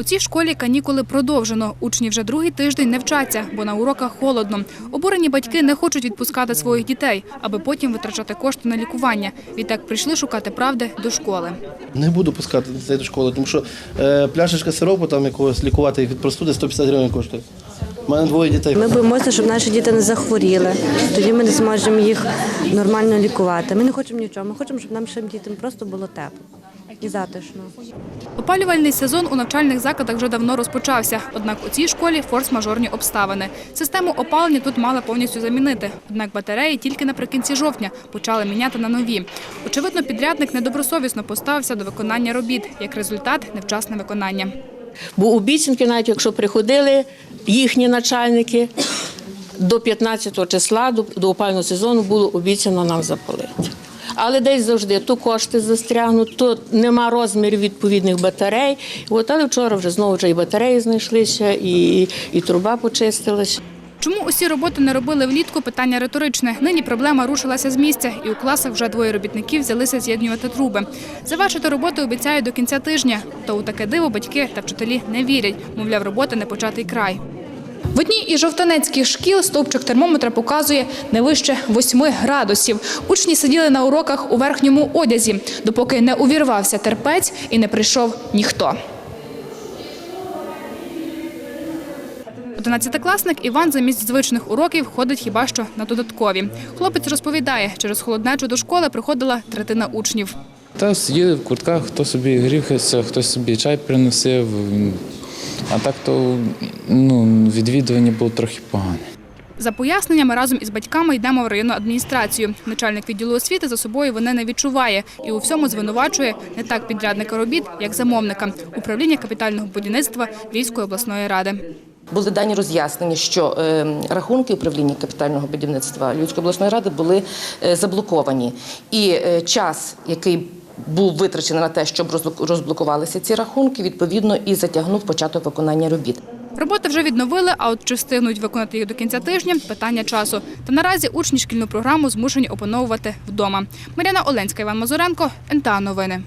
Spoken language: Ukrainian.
У цій школі канікули продовжено. Учні вже другий тиждень не вчаться, бо на уроках холодно. Обурені батьки не хочуть відпускати своїх дітей, аби потім витрачати кошти на лікування. Відтак прийшли шукати правди до школи. Не буду пускати дітей до школи, тому що е, пляшечка сиропу там якогось лікувати їх від простуди 150 гривень коштує. У мене двоє дітей. Ми боїмося, щоб наші діти не захворіли. Тоді ми не зможемо їх нормально лікувати. Ми не хочемо нічого. Ми хочемо, щоб нашим дітям просто було тепло і затишно. Опалювальний сезон у навчальних закладах вже давно розпочався. Однак у цій школі форс-мажорні обставини. Систему опалення тут мали повністю замінити. Однак батареї тільки наприкінці жовтня почали міняти на нові. Очевидно, підрядник недобросовісно поставився до виконання робіт. Як результат невчасне виконання. Бо обіцянки, навіть якщо приходили їхні начальники, до 15 числа, до, до опального сезону, було обіцяно нам запалити. Але десь завжди то кошти застрягнуть, то нема розмірів відповідних батарей. От, але вчора вже знову вже і батареї знайшлися, і, і труба почистилася. Чому усі роботи не робили влітку? Питання риторичне. Нині проблема рушилася з місця, і у класах вже двоє робітників взялися з'єднувати труби. Завершити роботи обіцяють до кінця тижня. Та у таке диво батьки та вчителі не вірять. Мовляв, роботи не початий край. В одній із жовтанецьких шкіл стовпчик термометра показує не вище 8 градусів. Учні сиділи на уроках у верхньому одязі, допоки не увірвався терпець і не прийшов ніхто. Одинадцятикласник Іван замість звичних уроків ходить хіба що на додаткові. Хлопець розповідає, через холоднечу до школи приходила третина учнів. Та сиділи в куртках, хто собі гріхався, хтось собі чай приносив. А так то ну, відвідування було трохи погане. За поясненнями разом із батьками йдемо в районну адміністрацію. Начальник відділу освіти за собою вини не відчуває і у всьому звинувачує не так підрядника робіт, як замовника управління капітального будівництва Львівської обласної ради. Були дані роз'яснення, що е, рахунки управління капітального будівництва Львівської обласної ради були е, заблоковані. І е, час, який був витрачений на те, щоб розблокувалися ці рахунки, відповідно і затягнув початок виконання робіт. Роботи вже відновили, а от чи встигнуть виконати їх до кінця тижня – питання часу. Та наразі учні шкільну програму змушені опановувати вдома. Мар'яна Оленська, Іван Мазуренко, НТА Новини.